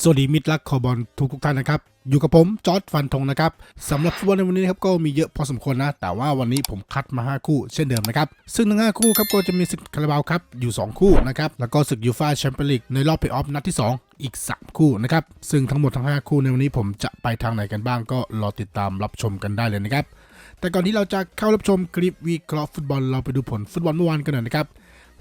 สวัสดีมิตรรักคอบอลทุกทุกท่านนะครับ อยู่กับผมจอร์ดฟันธงนะครับสำหรับฟุตบอลในวันนี้นะครับก็มีเยอะพอสมควรนะ แต่ว่าวันนี้ผมคัดมา 5 คู่เช่นเดิมนะครับ ซึ่งทั้ง 5 คู่ครับก็จะมีศึกคาราบาวครับอยู่ 2 คู่นะครับ แล้วก็ศึกยูฟ่าแชมเปี้ยนลีกในรอบเพลย์ออฟนัดที่ 2 อีก 3 คู่นะครับ ซึ่งทั้งหมดทั้ง 5 คู่ในวันนี้ผมจะไปทางไหนกันบ้าง ก็รอติดตามรับชมกันได้เลยนะครับแต่ก่อนที่เราจะเข้ารับชมคลิปวีคลอฟุตบอลเราไปดูผลฟุตบอลเมื่อวานกันหน่อยนะครับ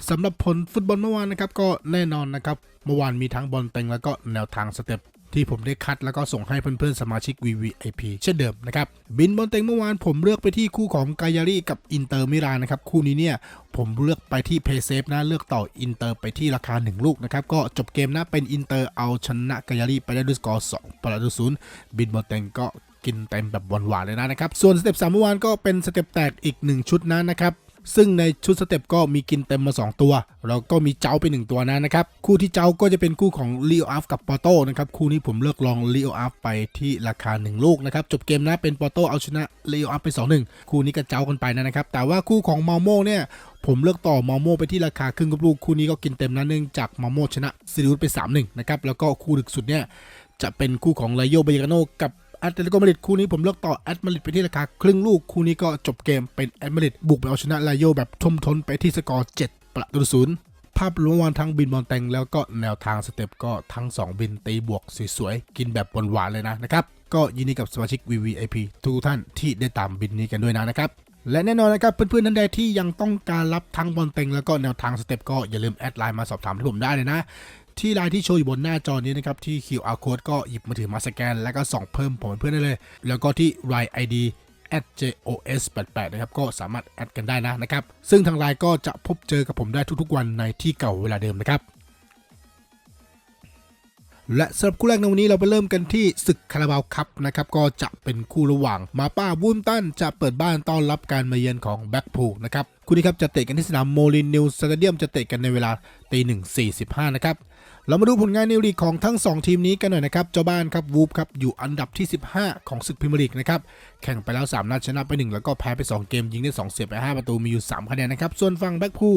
สำหรับผลฟุตบอลเมื่อวานนะครับก็แน่นอนนะครับเมื่อวานมีทั้งบอลเต็งแล้วก็แนวทางสเต็ปที่ผมได้คัดแล้วก็ส่งให้เพื่อนๆสมาชิก VVIP เช่นเดิมนะครับ บินบอลเต็งเมื่อวานผมเลือกไปที่คู่ของกายารีกับอินเตอร์มิลานนะครับ คู่นี้เนี่ย ผมเลือกไปที่เพย์เซฟนะ เลือกต่ออินเตอร์ไปที่ราคา 1 ลูกนะครับ ก็จบเกมนะ เป็นอินเตอร์เอาชนะกายารีไปได้ด้วยสกอร์2ประตูศูนย์บินบอลเต็งก็กินเต็มแบบหวานๆเลยนะนะครับ ส่วนสเต็ปสามเมื่อวานก็เป็นสเต็ปแตกอีก 1 ชุดนะนะครับ ซึ่งในชุดสเต็ปก็มีกินเต็มมา 2 ตัว แล้วก็มีเจ้าไป 1 ตัวนะนะครับ คู่ที่เจ้าก็จะเป็นคู่ของลีโออัฟกับปอโต้นะครับ คู่นี้ผมเลือกลองลีโออัฟไปที่ราคา 1 ลูกนะครับ จบเกมนะเป็นปอโต้เอาชนะลีโออัฟไป 2-1 คู่นี้ก็เจ้ากันไปนะครับ แต่ว่าคู่ของมาโมเนี่ยผมเลือกต่อมาโมไปที่ราคาครึ่งกับลูกคู่นี้ก็กินเต็มนะเนื่องจากมาโมชนะซิริอุสไป3-1นะครับแล้วก็คู่ดึกสุดเนี่ยจะเป็นคู่ของไลโยเบยกาโนกับ แอตเลติโกมาดริดคู่นี้ผมเลือกต่อแอตมาดริดไปที่ราคาครึ่งลูกคู่นี้ก็จบเกมเป็นแอตมาดริดบุกไปเอาชนะไลโยแบบทมท้นไปที่สกอร์ 7 ประตูศูนย์ภาพรวมวันทั้งบินบอลแตงแล้วก็แนวทางสเต็ปก็ทั้ง 2 บินตีบวกสวยๆ กินแบบหวานๆเลยนะนะครับ ก็ยินดีกับสมาชิก VVIP ทุกท่านที่ได้ตามบินนี้กันด้วยนะนะครับและแน่นอนนะครับเพื่อนๆท่านใดที่ยังต้องการรับทั้งบอลเต็งแล้วก็แนวทางสเต็ปก็อย่าลืมแอดไลน์มาสอบถามที่ผมได้เลยนะ ที่ไลน์ที่โชว์อยู่บนหน้าจอนี้นะครับ ที่ QR code ก็หยิบมือถือมาสแกน แล้วก็ส่องเพิ่มผมเพื่อนได้เลย แล้วก็ที่ line ID @jos88 นะครับ ก็สามารถแอดกันได้นะนะครับ ซึ่งทางไลน์ก็จะพบเจอกับผมได้ทุกๆวันในที่เก่าเวลาเดิมนะครับและสำหรับคู่แรกในวันนี้เราไปเริ่มกันที่ศึกคาราบาวคัพนะครับก็จะเป็นคู่ระหว่างมาป้าบูมตันจะเปิดบ้านต้อนรับการมาเยือนของแบ็กพูลนะครับคู่นี้ครับจะเตะกันที่สนามโมลินนิวสเตเดียมจะเตะกันในเวลาตีหนึ่งสี่สิบห้านะครับ เรามาดูผลงานในลีกของทั้ง 2 ทีมนี้กันหน่อยนะครับ เจ้าบ้านครับวูฟครับอยู่อันดับที่ 15 ของศึกพรีเมียร์ลีกนะครับ แข่งไปแล้ว 3 นัดชนะไป 1 แล้วก็แพ้ไป 2 เกมยิงได้ 2 เสียไป 5 ประตูมีอยู่ 3 คะแนนนะครับ ส่วนฝั่งแบ็กพู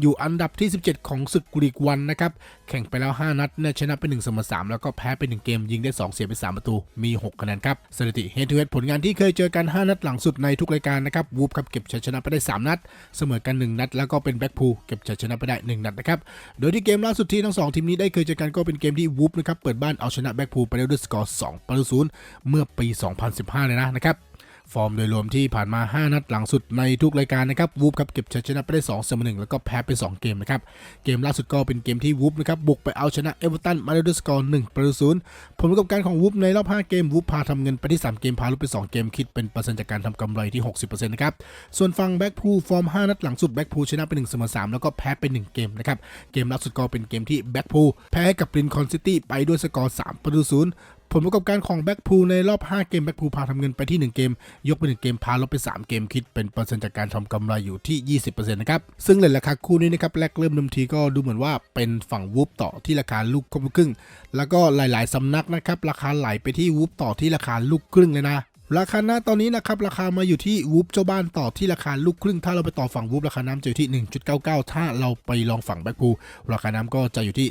อยู่อันดับที่ 17 ของศึกลีกวันนะครับ แข่งไปแล้ว 5 นัดเนี่ยชนะไป1เสมอ3แล้วก็แพ้ไป 1 เกมยิงได้ 2 เสียไป 3 ประตูมี 6 คะแนนครับสถิติเฮดทูเฮดผลงานที่เคยเจอกัน 5 นัดหลังสุดในทุกรายการนะครับวูฟครับเก็บชัยชนะไปได้ 3 นัด เสมอกัน 1 นัด แล้วก็เป็นแบ็กพูลเก็บชัยชนะไปได้ 1 นัดนะครับโดยที่เกมล่าสุดที่ทั้งสองทีมนี้ได้เคยเจอกันก็เป็นเกมที่วูฟนะครับเปิดบ้านเอาชนะแบ็กพูลไปได้ด้วยสกอร์2ประตูศูนย์เมื่อปี 2015 เลยนะนะครับ ฟอร์มโดยรวมที่ผ่านมา 5 นัดหลังสุดในทุกรายการนะครับวูฟครับเก็บชัยชนะไปได้2เสมอ1แล้วก็แพ้ไป 2 เกมนะครับ เกมล่าสุดก็เป็นเกมที่วูฟนะครับบุกไปเอาชนะเอเวอร์ตันมาด้ด้วยสกอร์1ประตูศูนย์ผลประกอบการของวูฟในรอบ 5 เกมวูฟพาทำเงินไปที่ 3 เกมพาลุไป 2 เกมคิดเป็นเปอร์เซ็นต์จากการทำกำไรที่ 60%นะครับส่วนฝั่งแบ็กพูลฟอร์ม 5 นัดหลังสุดแบ็กพูลชนะไป1เสมอ3แล้วก็แพ้ไป 1 เกมนะครับเกมล่าสุดก็เป็นเกมที่แบ็กพูลแพ้ให้กับรินคอนซิตี้ไปด้วยสกอร์3ประตูศูนย์ ผลประกอบการของแบ็กพูลในรอบ 5 เกมแบ็กพูลพาทำเงินไปที่ 1 เกม ยกไป 1 เกม พาลบไป 3 เกมคิดเป็นเปอร์เซ็นต์จากการทำกำไรอยู่ที่ 20%นะครับ ซึ่งเลทราคาคู่นี้นะครับแรกเริ่มเดิมทีก็ดูเหมือนว่าเป็นฝั่งวูฟต่อที่ราคาลูกครบลูกครึ่ง แล้วก็หลาย ๆสำนักนะครับราคาไหลไปที่วูฟต่อที่ราคาลูกครึ่งเลยนะ ราคาหน้าตอนนี้นะครับ ราคามาอยู่ที่วูฟเจ้าบ้านต่อที่ราคาลูกครึ่ง ถ้าเราไปต่อฝั่งวูฟราคาน้ำจะอยู่ที่ 1.99 ถ้าเราไปลองฝั่งแบ็คพูราคาน้ำก็จะอยู่ที่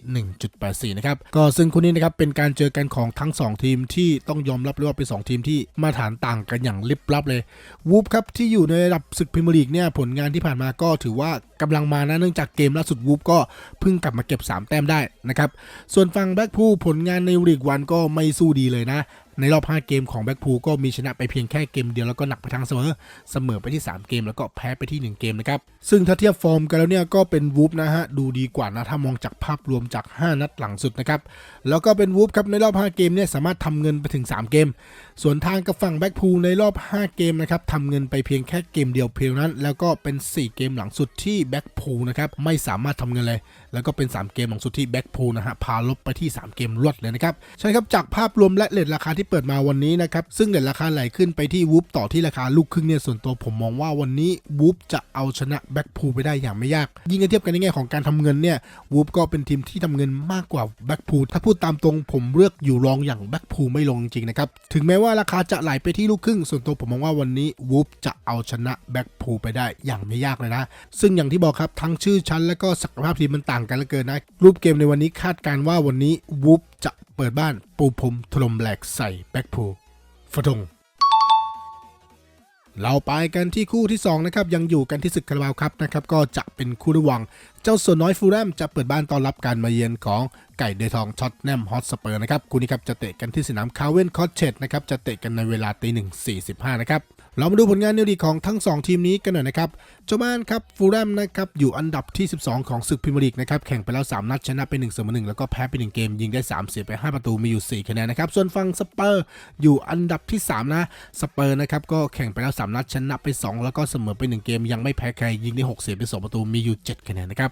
1.84 นะครับ ก็ซึ่งคู่นี้นะครับเป็นการเจอกันของทั้ง 2 ทีมที่ต้องยอมรับเลยว่าเป็น 2 ทีมที่มาตรฐานต่างกันอย่างลิบลับเลยวูฟครับที่อยู่ในระดับศึกพรีเมียร์ลีกเนี่ยผลงานที่ผ่านมาก็ถือว่ากำลังมานะเนื่องจากเกมล่าสุดวูฟก็เพิ่งกลับมาเก็บ 3 แต้มได้นะครับส่วนฝั่งแบ็คพูผลงานในลีกวันก็ไม่สู้ดีเลยนะ ในรอบ 5 เกมของแบ็กพูลก็มีชนะไปเพียงแค่เกมเดียวแล้วก็หนักไปทางเสมอ เสมอไปที่ 3 เกมแล้วก็แพ้ไปที่ 1 เกมนะครับ ซึ่งถ้าเทียบฟอร์มกันแล้วเนี่ยก็เป็นวูฟนะฮะดูดีกว่านะถ้ามองจากภาพรวมจาก 5 นัดหลังสุดนะครับ แล้วก็เป็นวูฟครับในรอบ 5 เกมเนี่ยสามารถทำเงินไปถึง 3 เกม ส่วนทางกับฝั่งแบ็กพูลในรอบ 5 เกมนะครับทำเงินไปเพียงแค่เกมเดียวเพียงนั้น แล้วก็เป็น 4 เกมหลังสุดที่แบ็กพูลนะครับไม่สามารถทำเงินเลย แล้วก็เป็น 3 เกมหลังสุดที่แบ็กพูลนะฮะพาลบไปที่ 3 เกมรวดเลยนะครับใช่ครับจากภาพรวมและเลทราคาที่เปิดมาวันนี้นะครับซึ่งเลทราคาไหลขึ้นไปที่วูฟต่อที่ราคาลูกครึ่งเนี่ยส่วนตัวผมมองว่าวันนี้วูฟจะเอาชนะแบ็กพูลไปได้อย่างไม่ยาก ยิ่งเทียบกันในแง่ของการทำเงินเนี่ยวูฟก็เป็นทีมที่ทำเงินมากกว่าแบ็กพูลถ้าพูดตามตรงผมเลือกอยู่รองอย่างแบ็กพูลไม่ลงจริงๆนะครับถึงแม้ว่าราคาจะไหลไปที่ลูกครึ่ง ส่วนตัวผมมองว่าวันนี้วูฟจะเอาชนะแบ็กพูลไปได้อย่างไม่ยากเลยนะ ซึ่งอย่างที่บอกครับทั้งชื่อชั้นและก็ศักยภาพทีมมันต่างางกันเหลือเกินนะ รูปเกมในวันนี้คาดการว่าวันนี้วูฟจะเปิดบ้านปูพรมถล่มแหลกใส่แบ็คพูลฟะทงเราไปกันที่คู่ที่2นะครับยังอยู่กันที่ศึกคาราบาวครับนะครับก็จะเป็นคู่ระหว่างเจ้าส่วนน้อยฟูลแลมจะเปิดบ้านต้อนรับการมาเยือนของไก่เดทองช็อตแนมฮอตสเปอร์นะครับคู่นี้ครับจะเตะกันที่สนามคาเวนคอตเชตนะครับจะเตะกันในเวลาตีหนึ่งสี่สิบห้านะครับ เรามาดูผลงานในลีกของทั้ง 2 ทีมนี้กันหน่อยนะครับเจ้าบ้านครับฟูลแลมนะครับอยู่อันดับที่ 12 ของศึกพรีเมียร์ลีกนะครับแข่งไปแล้ว 3 นัดชนะไป1เสมอ1แล้วก็แพ้ไป 1 เกม ยิงได้3เสียไป 5 ประตูมีอยู่ 4 คะแนนนะครับ ส่วนฝั่งสเปอร์อยู่อันดับที่ 3 นะสเปอร์นะครับก็แข่งไปแล้ว 3 นัดชนะไป 2 แล้วก็เสมอไป 1 เกม ยังไม่แพ้ใครยิงได้6เสียไป 2 ประตูมีอยู่ 7 คะแนนนะครับ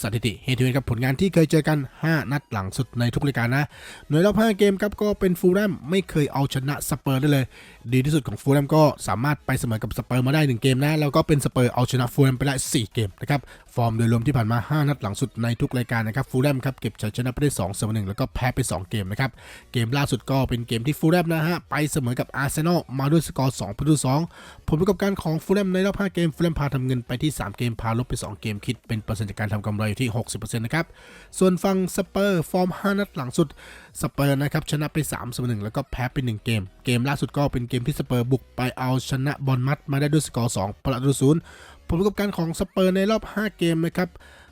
สถิติเฮทูเครับผลงานที่เคยเจอกัน 5 นัดหลังสุดในทุกรายการนะหน่วยรอบ5เกมครับก็เป็นฟูลแลมไม่เคยเอาชนะสเปอร์ได้เลย ดีที่สุดของฟูลแลมก็สามารถไปเสมอกับสเปอร์มาได้ 1 เกมนะ แล้วก็เป็นสเปอร์เอาชนะฟูแลมไปได้4เกมนะครับฟอร์มโดยรวมที่ผ่านมา 5 นัดหลังสุดในทุกรายการนะครับฟูลแลมครับเก็บชัยชนะไปได้2เสมอ1แล้วก็แพ้ไป 2 เกมนะครับ เกมล่าสุดก็เป็นเกมที่ฟูลแลมนะฮะ ไปเสมอกับอาร์เซนอลมาด้วยสกอร์2ประตู2ผลประกอบการของฟูลแลมในรอบ 5 เกมฟูลแลมพาทำเงินไปที่ 3 เกมพาลบไป 2 เกมคิดเป็นเปอร์เซ็นต์จากการทำกำไรอยู่ที่ 60%นะครับส่วนฝั่งสเปอร์ฟอร์ม 5 นัดหลังสุดสเปอร์นะครับชนะไป3เสมอ1แล้วก็แพ้ไป 1 เกม เกมล่าสุดก็เป็นเกมที่สเปอร์บุกไปเอาชนะบอลมัดมาได้ด้วยสกอร์2ประตูศูนย์ ผลประกอบการของสเปอร์ในรอบ 5 เกมนะครับ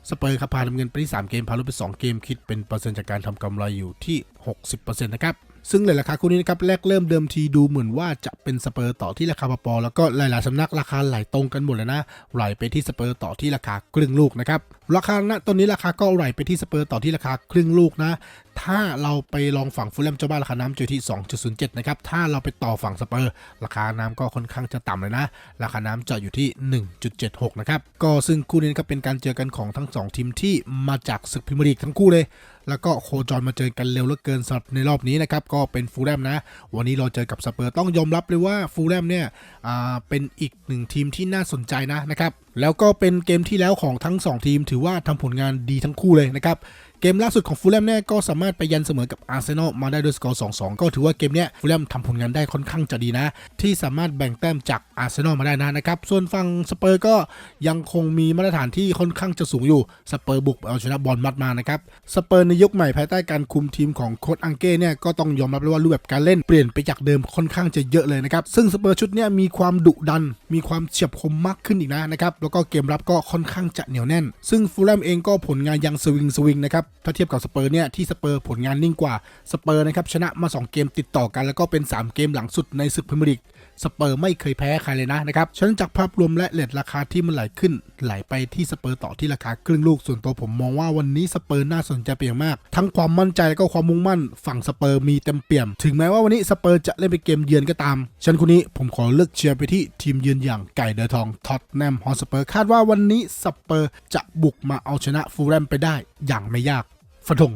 สเปอร์ครับพาทำเงินไปที่3เกมพาลบไป 2 เกมคิดเป็นเปอร์เซ็นต์จากการทำกำไรอยู่ที่ 60%นะครับซึ่งเลยราคาคู่นี้นะครับแรกเริ่มเดิมทีดูเหมือนว่าจะเป็นสเปอร์ต่อที่ราคาปอแล้วก็หลายๆสำนักราคาไหลตรงกันหมดเลยนะไหลไปที่สเปอร์ต่อที่ราคาครึ่งลูกนะครับราคาณตอนนี้ราคาก็ไหลไปที่สเปอร์ต่อที่ราคาครึ่งลูกนะถ้าเราไปลองฝั่งฟูลแลมเจ้าบ้านราคาน้ำอยู่ที่ 2.07 นะครับ ถ้าเราไปต่อฝั่งสเปอร์ ราคาน้ำก็ค่อนข้างจะต่ำเลยนะ ราคาน้ำจะอยู่ที่ 1.76 นะครับ ก็ซึ่งคู่นี้ครับเป็นการเจอกันของทั้ง 2 ทีมที่มาจากศึกพรีเมียร์ลีกทั้งคู่เลย แล้วก็โคจรมาเจอกันเร็วเหลือเกินสำหรับในรอบนี้นะครับ ก็เป็นฟูลแลมนะ วันนี้เราเจอกับสเปอร์ต้องยอมรับเลยว่าฟูลแลมเนี่ยเป็นอีกหนึ่งทีมที่น่าสนใจนะนะครับ แล้วก็เป็นเกมที่แล้วของทั้ง 2 ทีม ถือว่าทำผลงานดีทั้งคู่เลยนะครับ เกมล่าสุดของฟูลแลมเนี่ยก็สามารถไปยันเสมอกับอาร์เซนอลมาได้ด้วยสกอร์ 2-2 ก็ถือว่าเกมเนี้ยฟูลแลมทำผลงานได้ค่อนข้างจะดีนะ ที่สามารถแบ่งแต้มจากอาร์เซนอลมาได้นะนะครับ ส่วนฝั่งสเปอร์ก็ยังคงมีมาตรฐานที่ค่อนข้างจะสูงอยู่ สเปอร์บุกเอาชนะบอลมัดมานะครับ สเปอร์ในยุคใหม่ภายใต้การคุมทีมของโค้ชอังเก้เนี่ยก็ต้องยอมรับเลยว่ารูปแบบการเล่นเปลี่ยนไปจากเดิมค่อนข้างจะเยอะเลยนะครับ ซึ่งสเปอร์ชุดเนี้ยมีความดุดัน มีความเฉียบคมมากขึ้นอีกนะนะครับ แล้วก็เกมรับก็ค่อนข้างจะเหนียวแน่น ซึ่งฟูลแลมเองก็ผลงานยังสวิงสวิงนะครับถ้าเทียบกับสเปอร์เนี่ยที่สเปอร์ผลงานนิ่งกว่าสเปอร์นะครับชนะมา 2 เกมติดต่อกันแล้วก็เป็น 3 เกมหลังสุดในศึกพรีเมียร์ลีก สเปอร์ไม่เคยแพ้ใครเลยนะนะครับฉะนั้นจากภาพรวมและเลทราคาที่มันไหลขึ้น ไหลไปที่สเปอร์ต่อที่ราคาครึ่งลูกส่วนตัวผมมองว่าวันนี้สเปอร์น่าสนใจเป็นอย่างมาก ทั้งความมั่นใจและก็ความมุ่งมั่น ฝั่งสเปอร์มีเต็มเปี่ยม ถึงแม้ว่าวันนี้สเปอร์จะเล่นเป็นเกมเยือนก็ตามฉะนันคนนี้ผมขอเลือกเชียร์ไปที่ทีมเยือนอย่างไก่เดือทองท็อตแนมฮอสเปอร์คาดว่าวันนี้สเปอร์จะบุกมาเอาชนะฟูลแลมไปได้อย่างไม่ยากฟันธง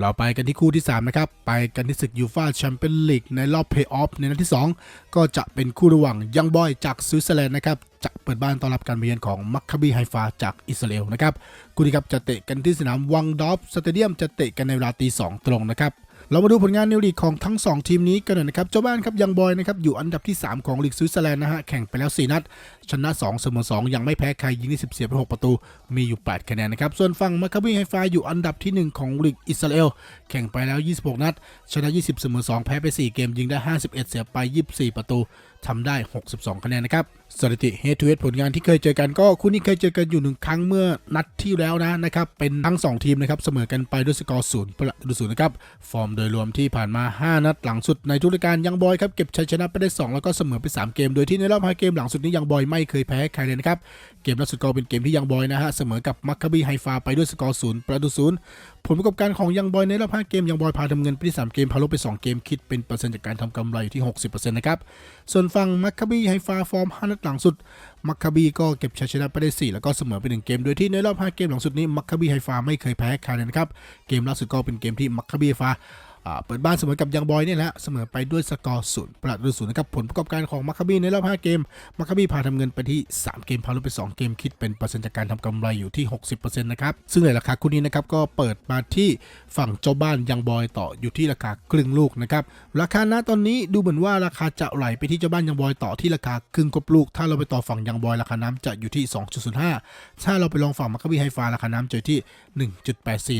เราไปกันที่คู่ที่ 3 นะครับ ไปกันที่ศึกยูฟาแชมเปี้ยนลีกในรอบเพย์ออฟในนัดที่ 2 ก็จะเป็นคู่ระหว่างยังบอยจากสวิตเซอร์แลนด์นะครับ จะเปิดบ้านต้อนรับการมาเยือนของมัคคาบีไฮฟาจากอิสราเอลนะครับ คู่นี้ครับจะเตะกันที่สนามวังดอฟสเตเดียมจะเตะกันในเวลาตีสองตรงนะครับ เรามาดูผลงานในลีกของทั้ง 2 ทีมนี้กันหน่อยนะครับ เจ้าบ้านครับยังบอยนะครับอยู่อันดับที่ 3 ของลีกสวิตเซอร์แลนด์นะฮะแข่งไปแล้ว 4 นัด ชนะ 2 เสมอ 2 ยังไม่แพ้ใครยิงได้10เสียไป 6 ประตู มีอยู่ 8 คะแนนนะครับ ส่วนฝั่งมาคาบีไฮฟาอยู่อันดับที่ 1 ของลีกอิสราเอลแข่งไปแล้ว 26 นัด ชนะ 20 เสมอ 2 แพ้ไป 4 เกมยิงได้ 51 เสียไป 24 ประตู ทำได้ 62 คะแนนนะครับสถิติเฮทูเฮดผลงานที่เคยเจอกันก็คู่นี้เคยเจอกันอยู่หนึ่งครั้งเมื่อนัดที่แล้วนะนะครับ เป็นทั้ง 2 ทีมนะครับเสมอกันไปด้วยสกอร์ศูนย์ประตูศูนย์นะครับ ฟอร์มโดยรวมที่ผ่านมา 5 นัดหลังสุดในทุกรายการยังบอยครับ เก็บชัยชนะไปได้ 2 แล้วก็เสมอไป 3 เกม โดยที่ในรอบ 5 เกมหลังสุดนี้ยังบอยไม่เคยแพ้ใครเลยนะครับ เกมล่าสุดก็เป็นเกมที่ยังบอยนะฮะเสมอกับมัคคาบีไฮฟาไปด้วยสกอร์ศูนย์ประตูศูนย์ผลประกอบการของยังบอยในรอบ 5 เกมยังบอยพาทำเงินไปที่3เกมพาลบไป 2 เกมคิดเป็นเปอร์เซ็นต์จากการทำกำไรอยู่ที่ 60%นะครับส่วนฝั่งมัคคาบีไฮฟาฟอร์ม 5 นัดหลังสุด มัคคาบีก็เก็บชัยชนะไปได้ 4 แล้วก็เสมอไป 1 เกม โดยที่ในรอบ 5 เกมหลังสุดนี้ มัคคาบีไฮฟาไม่เคยแพ้ใครเลยนะครับ เกมล่าสุดก็เป็นเกมที่มัคคาบีไฮฟาอ่า เปิดบ้านเสมอกับยังบอยเนี่ยแหละเสมอไปด้วยสกอร์ศูนย์ประตูศูนย์นะครับผลประกอบการของมาคาบีในรอบ 5 เกมมาคาบีพาทำเงินไปที่ 3 เกมพาลดไป 2 เกมคิดเป็นเปอร์เซ็นต์จากการทำกำไรอยู่ที่ 60%นะครับ ซึ่งในราคาคู่นี้นะครับก็เปิดมาที่ฝั่งเจ้าบ้านยังบอยต่ออยู่ที่ราคาครึ่งลูกนะครับราคาณตอนนี้ดูเหมือนว่าราคาจะไหลไปที่เจ้าบ้านยังบอยต่อที่ราคาครึ่งกบลูก ถ้าเราไปต่อฝั่งยังบอยราคาน้ำจะอยู่ที่ 2.05 ถ้าเราไปลองฝั่งมาคาบีไฮฟ้าราคาน้ำจะอยู่ที่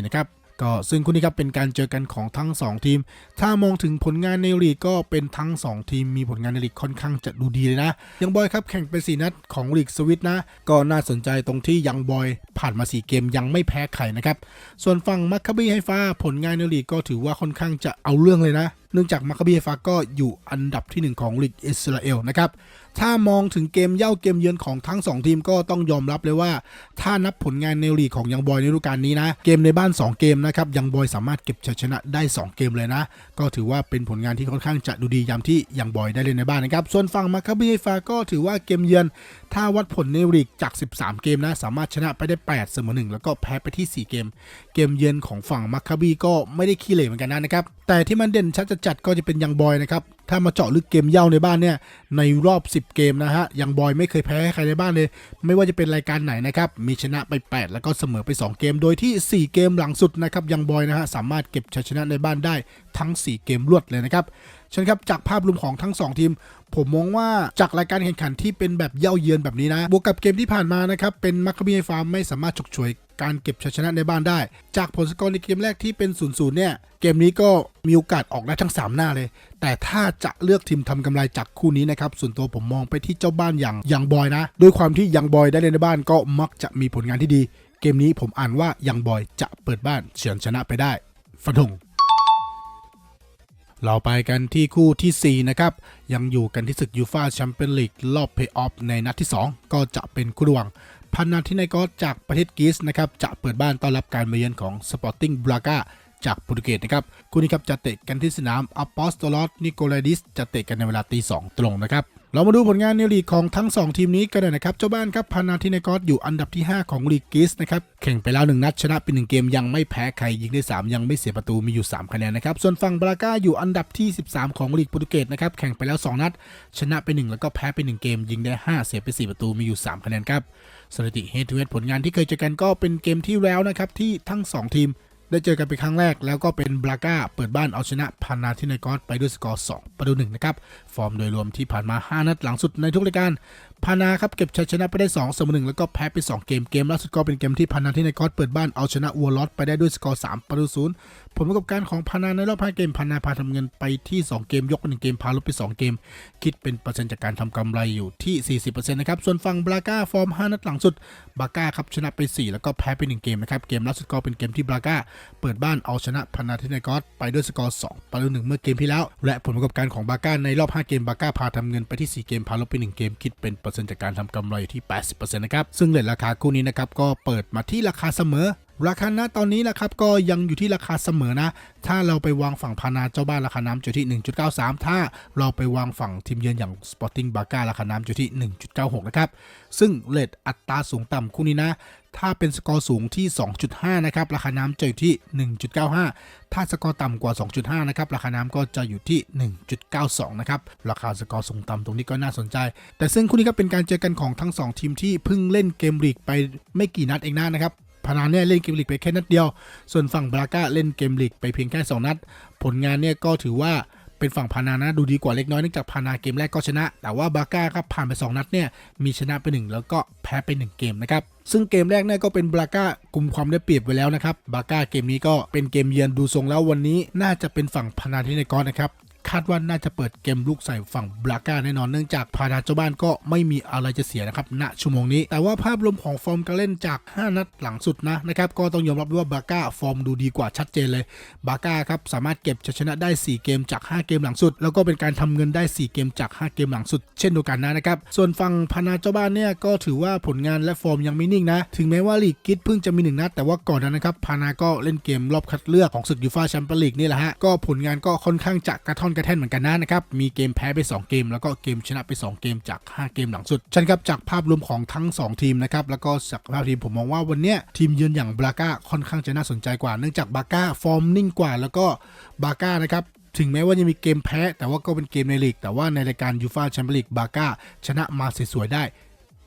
1.84 นะครับ ก็ซึ่งคู่นี้ครับเป็นการเจอกันของทั้ง 2 ทีม ถ้ามองถึงผลงานในลีกก็เป็นทั้ง 2 ทีมมีผลงานในลีกค่อนข้างจะดูดีเลยนะ ยังบอยครับแข่งไป4นัดของลีกสวิตนะ ก็น่าสนใจตรงที่ยังบอยผ่านมา 4 เกมยังไม่แพ้ใครนะครับ ส่วนฝั่งมัคคาบีไฮฟ้าผลงานในลีกก็ถือว่าค่อนข้างจะเอาเรื่องเลยนะเนื่องจากมัคคาบีฟ้าก็อยู่อันดับทีหนึ่1 ของลีกอิสราเอลนะครับ ถ้ามองถึงเกมเย่าเกมเยือนของทั้ง 2 ทีมก็ต้องยอมรับเลยว่า ถ้านับผลงานในลีกของยังบอยในฤดูกาลนี้นะ เกมในบ้าน 2 เกมนะครับยังบอยสามารถเก็บชัยชนะได้ 2 เกมเลยนะ ก็ถือว่าเป็นผลงานที่ค่อนข้างจะดูดียามที่ยังบอยได้เล่นในบ้านนะครับ ส่วนฝั่งมาคาบีฟาก็ถือว่าเกมเยือน ถ้าวัดผลในลีกจาก 13 เกมนะสามารถชนะไปได้ 8 เสมอ1แล้วก็แพ้ไปที่ 4 เกม เกมเยือนของฝั่งมาคาบีก็ไม่ได้ขี้เหร่เหมือนกันนะครับแต่ที่มันเด่นชัดจัจัดก็จะเป็นยังบอยนะครับ ถ้ามาเจาะลึกเกมเย่าในบ้านเนี่ย ในรอบ 10 เกมนะฮะ ยังบอยไม่เคยแพ้ใครในบ้านเลย ไม่ว่าจะเป็นรายการไหนนะครับ มีชนะไป 8 แล้วก็เสมอไป 2 เกม โดยที่ 4 เกมหลังสุดนะครับ ยังบอยนะฮะ สามารถเก็บชัยชนะในบ้านได้ทั้ง 4 เกมรวดเลยนะครับฉะนันครับจากภาพรวมของทั้ง 2 ทีม ผมมองว่าจากรายการแข่งขันที่เป็นแบบเย่าเยือนแบบนี้นะ บวกกับเกมที่ผ่านมานะครับ เป็นมัคคาบีฟาร์มไม่สามารถฉกฉวย การเก็บชัยชนะในบ้านได้ จากผลสกอร์ในเกมแรกที่เป็น0-0เนี่ย เกมนี้ก็มีโอกาสออกได้ทั้ง 3 หน้าเลย แต่ถ้าจะเลือกทีมทำกำไรจากคู่นี้นะครับ ส่วนตัวผมมองไปที่เจ้าบ้านอย่างยังบอยนะ ด้วยความที่ยังบอยได้เล่นในบ้านก็มักจะมีผลงานที่ดี เกมนี้ผมอ่านว่ายังบอยจะเปิดบ้านเฉือนชนะไปได้ ฟันธงเราไปกันที่คู่ทีสี่4 นะครับ ยังอยู่กันที่ศึกยูฟาแชมเปี้ยนลีกรอบเพย์ออฟในนัดที่ 2 ก็จะเป็นคู่ระหว่าง พันนาทินายกอสจากประเทศกรีซนะครับจะเปิดบ้านต้อนรับการมาเยือนของสปอร์ติ้งบราก้าจากโปรตุเกสนะครับคู่นี้ครับจะเตะกันที่สนามอปอสโตลอสนิโคลาดิสจะเตะกันในเวลาตีสองตรงนะครับ เรามาดูผลงานในลีกของทั้ง 2 ทีมนี้กันเลยนะครับ เจ้าบ้านครับพานาทินกอสอยู่อันดับที่ 5 ของลีกกรีซนะครับแข่งไปแล้ว 1 นัดชนะเป็น1เกมยังไม่แพ้ใครยิงได้ 3 ยังไม่เสียประตูมีอยู่ 3 คะแนนนะครับ ส่วนฝั่งบราก้าอยู่อันดับที่ 13 ของลีกโปรตุเกสนะครับแข่งไปแล้ว 2 นัด ชนะไป 1 แล้วก็แพ้ไป 1 เกม ยิงได้ 5 เสียไป4ประตูมีอยู่ 3 คะแนนครับสถิติเฮดทูเฮดผลงานที่เคยเจอกันก็เป็นเกมที่แล้วนะครับที่ทั้ง 2 ทีม ได้เจอกันเป็นครั้งแรกแล้วก็เป็นบราก้าเปิดบ้านเอาชนะพานาทินากอสไปด้วยสกอร์ 2 ประตูหนึ่งนะครับ ฟอร์มโดยรวมที่ผ่านมา 5 นัดหลังสุดในทุกรายการพานาครับเก็บชัยชนะไปได้2เสมอหนึ่งแล้วก็แพ้ไป 2 เกมเกมล่าสุดก็เป็นเกมที่พานาทินากอสเปิดบ้านเอาชนะวัวลอตไปได้ด้วยสกอร์ 3 ประตูศูนย์ผลประกอบการของพานาในรอบ 5 เกมพานาพาทำเงินไปที่ 2 เกม ยกไป1เกม พาลบไป 2 เกม คิดเป็นเปอร์เซ็นต์จากการทำกำไรอยู่ที่ 40%นะครับ ส่วนฝั่งบราก้าฟอร์ม 5 นัดหลังสุดบราก้าครับชนะไป 4 แล้วก็แพ้ไป 1 เกมนะครับ เกมล่าสุดก็เป็นเกมที่บราก้าเปิดบ้านเอาชนะพานาทินกอสไปด้วยสกอร์ 2 ประตูหนึ่งเมื่อเกมที่แล้ว และผลประกอบการของบราก้าในรอบ 5 เกมบราก้าพาทำเงินไปที่ 4 เกม พาลบไป 1 เกม คิดเป็นเปอร์เซ็นต์จากการทำกำไรอยู่ที่ 80%นะครับ ซึ่งเลทราคาคู่นี้นะครับก็เปิดมาที่ราคาเสมอ ราคาณตอนนี้นะครับก็ยังอยู่ที่ราคาเสมอนะ ถ้าเราไปวางฝั่งพานาเจ้าบ้านราคาน้ำอยู่ที่ 1.93 ถ้าเราไปวางฝั่งทีมเยือนอย่าง Sporting b a g a ราคาน้ำอยู่ที่ 1.96 นะครับ ซึ่งเลทอัตราสูงต่ำคู่นี้นะ ถ้าเป็นสกอร์สูงที่ 2.5 นะครับ ราคาน้ำจะอยู่ที่ 1.95 ถ้าสกอร์ต่ำกว่า 2.5 นะครับ ราคาน้ำก็จะอยู่ที่ 1.92 นะครับ ราคาสกอร์สูงต่ำตรงนี้ก็น่าสนใจ แต่ซึ่งคู่นี้ก็เป็นการเจอกันของทั้ง 2 ทีมที่เพิ่งเล่นเกมลีกไปไม่กี่นัดเองนะนะครับ พานาเนี่ยเล่นเกมลีกไปแค่นัดเดียว ส่วนฝั่งบราก้าเล่นเกมลีกไปเพียงแค่ 2 นัด ผลงานเนี่ยก็ถือว่าเป็นฝั่งพานานะดูดีกว่าเล็กน้อยเนื่องจากพานาเกมแรกก็ชนะ แต่ว่าบราก้าครับผ่านไป 2 นัดเนี่ยมีชนะไป 1 แล้วก็แพ้ไป 1 เกมนะครับซึ่งเกมแรกเนี่ยก็เป็นบราก้ากลุ่มความได้เปรียบไว้แล้วนะครับบราก้าเกมนี้ก็เป็นเกมเยือนดูทรงแล้ววันนี้น่าจะเป็นฝั่งพานาทินากรนะครับ คาดว่าน่าจะเปิดเกมลูกใส่ฝั่งบราก้าแน่นอนเนื่องจากพานาเจ้าบ้านก็ไม่มีอะไรจะเสียนะครับณชั่วโมงนี้ แต่ว่าภาพรวมของฟอร์มการเล่นจาก 5 นัดหลังสุดนะนะครับก็ต้องยอมรับวยว่าบราก้าฟอร์มดูดีกว่าชัดเจนเลยบราก้าครับสามารถเก็บชชนะได้ 4 เกมจาก 5 เกมหลังสุด แล้วก็เป็นการทำเงินได้ 4 เกมจาก 5 เกมหลังสุด เช่นเดียวกันนะนะครับ ส่วนฝั่งพานาเจ้าบ้านเนี่ยก็ถือว่าผลงานและฟอร์มยังไม่นิ่งนะ ถึงแม้ว่าลีกกิดเพิ่งจะมีหนึ่งนัดแต่ว่าก่อนนั้นนะครับพานาก็เล่นเกมรอบคัดเลือกของศึกยูฟ่าแชมเปี้ยนลีกนี่แหละฮะก็ผลงานก็ค่อนข้างจะกระท่อนกระแท่นเหมือนกันนะนะครับ มีเกมแพ้ไป 2 เกม แล้วก็เกมชนะไป 2 เกมจาก 5 เกมหลังสุดฉันครับจากภาพรวมของทั้ง 2 ทีมนะครับ แล้วก็จากภาพทีมผมมองว่าวันเนี้ยทีมเยือนอย่างบราก้าค่อนข้างจะน่าสนใจกว่า เนื่องจากบราก้าฟอร์มนิ่งกว่า แล้วก็บราก้านะครับถึงแม้ว่าจะมีเกมแพ้ แต่ว่าก็เป็นเกมในลีก แต่ว่าในรายการยูฟาแชมเปี้ยนลีกบาก้าชนะมาสวยๆได้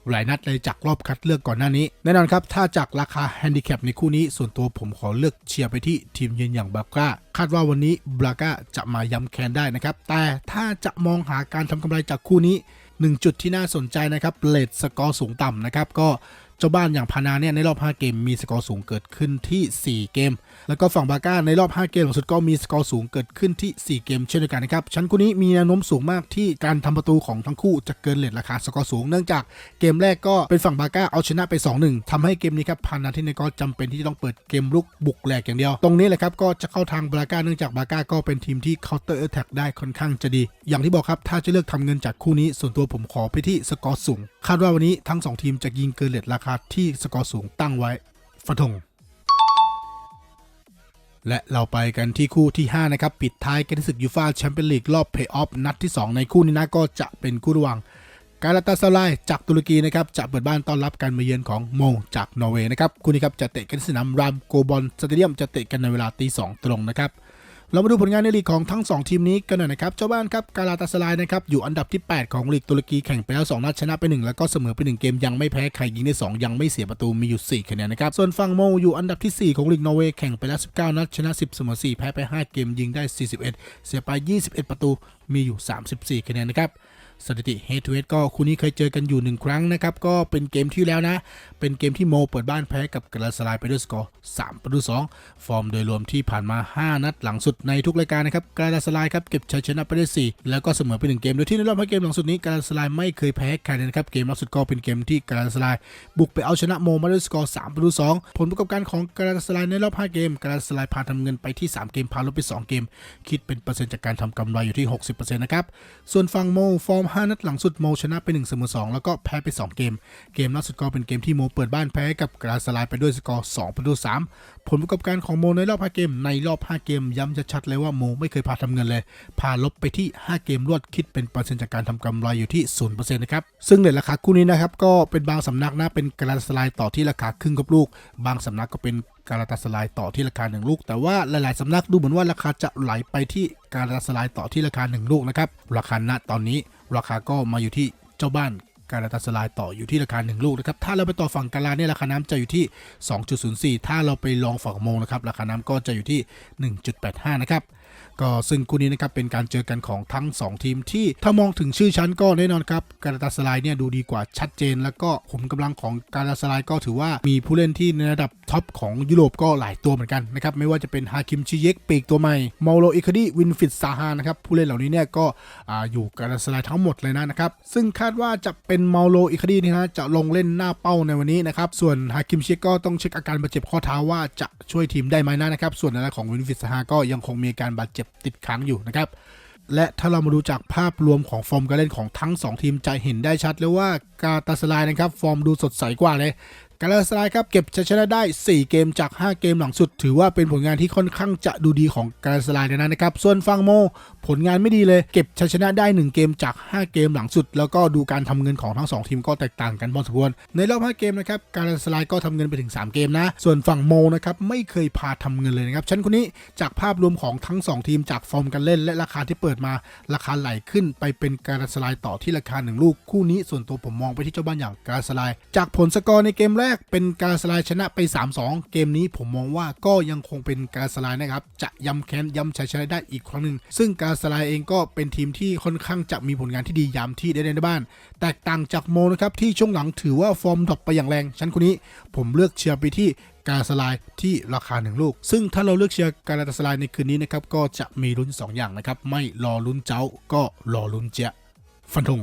หลายนัดเลยจากรอบคัดเลือกก่อนหน้านี้ แน่นอนครับ ถ้าจากราคาแฮนดิแคปในคู่นี้ ส่วนตัวผมขอเลือกเชียร์ไปที่ทีมเยือนอย่างบาก้าคาดว่าวันนี้บราก้าจะมาย้ำแค้นได้นะครับ แต่ถ้าจะมองหาการทำกำไรจากคู่นี้1จุดที่น่าสนใจนะครับเลดสกอร์สูงต่ำนะครับก็เจ้าบ้านอย่างพานาเนี่ยในรอบ 5 เกมมีสกอร์สูงเกิดขึ้นที่ 4 เกม แล้วก็ฝั่งบาก้าในรอบ 5 เกมหลังสุดก็มีสกอร์สูงเกิดขึ้นที่ 4 เกมเช่นเดียวกันนะครับ ชั้นคู่นี้มีแนวโน้มสูงมากที่การทำประตูของทั้งคู่จะเกินเลทราคาสกอร์สูง เนื่องจากเกมแรกก็เป็นฝั่งบาก้าเอาชนะไป 2-1ทำให้เกมนี้ครับพานาที่ในก็จำเป็นที่จะต้องเปิดเกมลุกบุกแหลกอย่างเดียว ตรงนี้แหละครับก็จะเข้าทางบาก้าเนื่องจากบาก้าก็เป็นทีมที่เคาน์เตอร์แอตแทกได้ค่อนข้างจะดี อย่างที่บอกครับถ้าจะเลือกทำเงินจากคู่นี้ ส่วนตัวผมขอไปที่สกอร์สูง คาดว่าวันนี้ทั้งสองทีมจะยิงเกินเลทราคาที่สกอร์สูงตั้งไว้ฟันธง และเราไปกันที่คู่ที่ 5 นะครับ ปิดท้ายกันที่ศึกยูฟาแชมเปี้ยนลีกรอบเพย์ออฟนัดที่ 2 ในคู่นี้นะก็จะเป็นคู่ระหว่างกาลาตาซารายจากตุรกีนะครับจะเปิดบ้านต้อนรับการมาเยือนของโมจากนอร์เวย์นะครับคู่นี้ครับจะเตะกันที่สนามรามโกบอลสเตเดียมจะเตะกันในเวลาตีสองตรงนะครับ เรามาดูผลงานในลีกของทั้ง 2 ทีมนี้กันหน่อยนะครับ เจ้าบ้านครับกาลาตาสลายนะครับอยู่อันดับที่ 8 ของลีกตุรกีแข่งไปแล้ว 2 นัดชนะไป 1 แล้วก็เสมอไป 1 เกมยังไม่แพ้ใครยิงได้ 2 ยังไม่เสียประตูมีอยู่ 4 คะแนนนะครับ ส่วนฟังโมอยู่อันดับที่ 4 ของลีกนอร์เวย์แข่งไปแล้ว 19 นัดชนะ 10 เสมอ 4 แพ้ไป 5 เกมยิงได้ 41 เสียไป 21 ประตูมีอยู่ 34 คะแนนนะครับ สถิติ Head to Head ก็คู่นี้เคยเจอกันอยู่1ครั้งนะครับ ก็เป็นเกมที่แล้วนะ เป็นเกมที่โมเปิดบ้านแพ้กับกราสลายไปด้วยสกอร์3ประตู2ฟอร์มโดยรวมที่ผ่านมา 5 นัดหลังสุดในทุกรายการนะครับกราสลายครับเก็บชัยชนะไปได้4แล้วก็เสมอไป1เกมโดยที่ในรอบ5เกมหลังสุดนี้กราสลายไม่เคยแพ้ใครนะครับเกมล่าสุดก็เป็นเกมที่กราสลาย บุกไปเอาชนะโมมาด้วยสกอร์3ประตู2ผลประกอบการของกราสลายในรอบ5เกมกราสลายพาทำเงินไปที่ 3 เกมพาลบไป 2 เกม คิดเป็นเปอร์เซ็นต์จากการทำกำไรอยู่ที่ 60%นะครับส่วนฝั่งโมฟอร์ม5 นัดหลังสุดโมชนะไป1เสมอ2แล้วก็แพ้ไป 2 เกม เกมล่าสุดก็เป็นเกมที่โมเปิดบ้านแพ้กับกราสลายไปด้วยสกอร์2ประตู3ผลประกอบการของโมในรอบ 5 เกมในรอบ 5 เกมย้ำชัดเลยว่าโมไม่เคยพาทำเงินเลย พาลบไปที่ 5 เกมรวดคิดเป็นเปอร์เซ็นต์จากการทำกำไรอยู่ที่0%นะครับซึ่งเรทราคาคู่นี้นะครับก็เป็นบางสำนักนะเป็นกราสลายต่อที่ราคาครึ่งกับลูก บางสำนักก็เป็นการาตาสลายต่อที่ราคา1ลูก แต่ว่าหลาย ๆ สำนักดูเหมือนว่าราคาจะไหลไปที่การาตาสลายต่อที่ราคา 1 ลูกนะครับ ราคาณตอนนี้ ราคาก็มาอยู่ที่เจ้าบ้านการาตาสลายต่ออยู่ที่ราคา 1 ลูกนะครับ ถ้าเราไปต่อฝั่งกาลาเนี่ยราคาน้ำจะอยู่ที่ 2.04 ถ้าเราไปลองฝั่งโมงนะครับ ราคาน้ำก็จะอยู่ที่ 1.85 นะครับ ก็ซึ่งคู่นี้นะครับเป็นการเจอกันของทั้ง 2 ทีมที่ถ้ามองถึงชื่อชั้นก็แน่นอนครับการาตาสลายเนี่ยดูดีกว่าชัดเจน แล้วก็ขุมกำลังของการาตาสลายก็ถือว่ามีผู้เล่นที่ในระดับท็อปของยุโรปก็หลายตัวเหมือนกันนะครับไม่ว่าจะเป็นฮาคิมชิเยกปีกตัวใหม่มอลโลอิคาดีวินฟิตซาฮานะครับผู้เล่นเหล่านี้เนี่ยก็ออยู่การาตาสลายทั้งหมดเลยนะครับซึ่งคาดว่าจะเป็นมอลโลอิคาดีนี่นะจะลงเล่นหน้าเป้าในวันนี้นะครับส่วนฮาคิมชิเยกก็ต้องเช็คอาการบาดเจ็บข้อเท้าว่าจะช่วยทีมได้ไหมนะครับส่วนในของวินฟิตซาฮาก็ยังคงมีการบาดเจ็บติดค้างอยู่นะครับและถ้าเรามาดูจากภาพรวมของฟอร์มการเล่นของทั้ง 2 ทีมจะเห็นได้ชัดเลยว่ากาตาสลายนะครับ ฟอร์มดูสดใสกว่าเลย กาลาสไลครับเก็บชัยชนะได้ 4 เกมจาก 5 เกมหลังสุด ถือว่าเป็นผลงานที่ค่อนข้างจะดูดีของกาลาสลายเลยนะครับส่วนฟังโม ผลงานไม่ดีเลย เก็บชัยชนะได้ 1 เกมจาก 5 เกมหลังสุด แล้วก็ดูการทำเงินของทั้ง 2 ทีมก็แตกต่างกันพอสมควรในรอบ 5 เกมนะครับกาลาสไลก็ทำเงินไปถึง 3 เกมนะ ส่วนฝั่งโมนะครับไม่เคยพาทำเงินเลยนะครับฉันคนนี้จากภาพรวมของทั้ง 2 ทีมจากฟอร์มการเล่น และราคาที่เปิดมาราคาไหลขึ้นไปเป็นกาลาสไลต่อที่ราคา1ลูกคู่นี้ส่วนตัวผมมองไปที่เจ้าบ้านอย่างกาลาสลจากผลสกอร์ในเกมแรกเป็นกาสลายชนะไป 3-2 เกมนี้ผมมองว่าก็ยังคงเป็นกาสลายนะครับ จะย้ำแค้นย้ำชัยชนะได้อีกครั้งหนึ่ง ซึ่งกาสลายเองก็เป็นทีมที่ค่อนข้างจะมีผลงานที่ดียามที่ได้เล่นในบ้าน แตกต่างจากโมนะครับที่ช่วงหลังถือว่าฟอร์มดรอปไปอย่างแรงชั้นคนนี้ผมเลือกเชียร์ไปที่กาสลายที่ราคาหนึ่งลูก ซึ่งถ้าเราเลือกเชียร์กาลาสลายในคืนนี้นะครับก็จะมีลุ้น 2 อย่างนะครับ ไม่รอลุ้นเจ้าก็รอลุ้นเจ้าฟันธง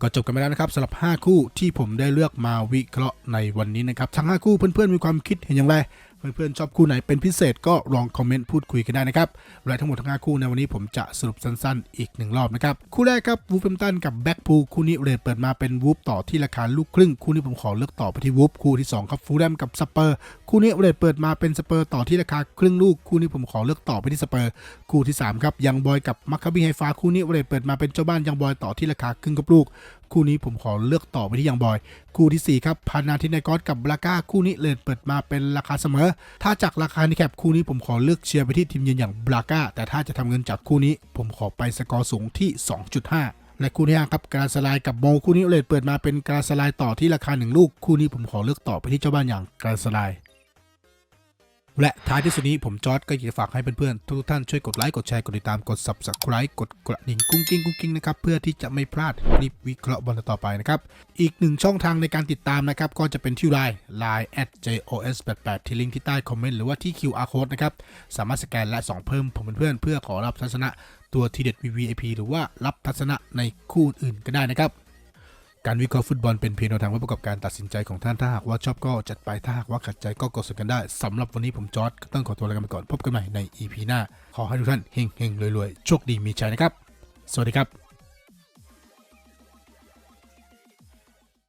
ก็จบกันไปแล้วนะครับสำหรับ 5 คู่ที่ผมได้เลือกมาวิเคราะห์ในวันนี้นะครับทั้ง 5 คู่เพื่อนๆมีความคิดเห็นอย่างไร เพื่อนๆชอบคู่ไหนเป็นพิเศษก็ลองคอมเมนต์พูดคุยกันได้นะครับและทั้งหมดทั้งห้าคู่ในวันนี้ผมจะสรุปสั้นๆ อีกหนึ่งรอบนะครับ คู่แรกครับวูฟแฮมตันกับแบ็กพูลคู่นี้เรทเปิดมาเป็นวูฟต่อที่ราคาลูกครึ่ง คู่นี้ผมขอเลือกต่อไปที่วูฟคู่ที่สองครับฟูแลมกับสเปอร์คู่นี้เรทเปิดมาเป็นสเปอร์ต่อที่ราคาครึ่งลูก คู่นี้ผมขอเลือกต่อไปที่สเปอร์คู่ที่สามครับยังบอยกับมัคคาบีไฮฟาคู่นี้เรทเปิดมาเป็นเจ้าบ้านยังบอยต่อที่ราคาครึ่งกับลูก คู่นี้ผมขอเลือกต่อไปที่ยังบอย คู่ที่ 4 ครับพานาทินไนกอสกับบราก้าคู่นี้เลทเปิดมาเป็นราคาเสมอ ถ้าจากราคาในแคปคู่นี้ผมขอเลือกเชียร์ไปที่ทีมเยือนอย่างบราก้าแต่ถ้าจะทำเงินจากคู่นี้ ผมขอไปสกอร์สูงที่ 2.5และคู่ที่ห้าครับกราสไลด์กับโมคู่นี้เลทเปิดมาเป็นกราสไลด์ต่อที่ราคาหนึ่งลูก คู่นี้ผมขอเลือกต่อไปที่เจ้าบ้านอย่างกราสไลด์ และท้ายที่สุดนี้ผมจอร์ดก็อยากจะฝากให้เพื่อนๆทุกท่านช่วยกดไลค์กดแชร์กดติดตามกด subscribe กดกระดิ่งกุ้งกิ้งกุ้งกิ้งนะครับเพื่อที่จะไม่พลาดคลิปวิเคราะห์บอลต่อไปนะครับอีกหนึ่งช่องทางในการติดตามนะครับก็จะเป็นที่ไลน์ line at jos88 ที่ลิงก์ที่ใต้คอมเมนต์หรือว่าที่ QR code นะครับสามารถสแกนและส่องเพิ่มผมเพื่อนๆเพื่อขอรับทัศนะตัวทีเด็ด VVIP หรือว่ารับทัศนะในคู่อื่นก็ได้นะครับ การวิเคราะห์ฟุตบอลเป็นเพียงแนวทางไว้ประกอบการตัดสินใจของท่าน ถ้าหากว่าชอบก็จัดไปถ้าหากว่าขัดใจก็กดสกันได้สำหรับวันนี้ผมจอร์ดต้องขอตัวลากันไปก่อนพบกันใหม่ใน EP หน้า ขอให้ทุกท่านเฮงเฮงๆรวยๆโชคดีมีชัยนะครับ สวัสดีครับ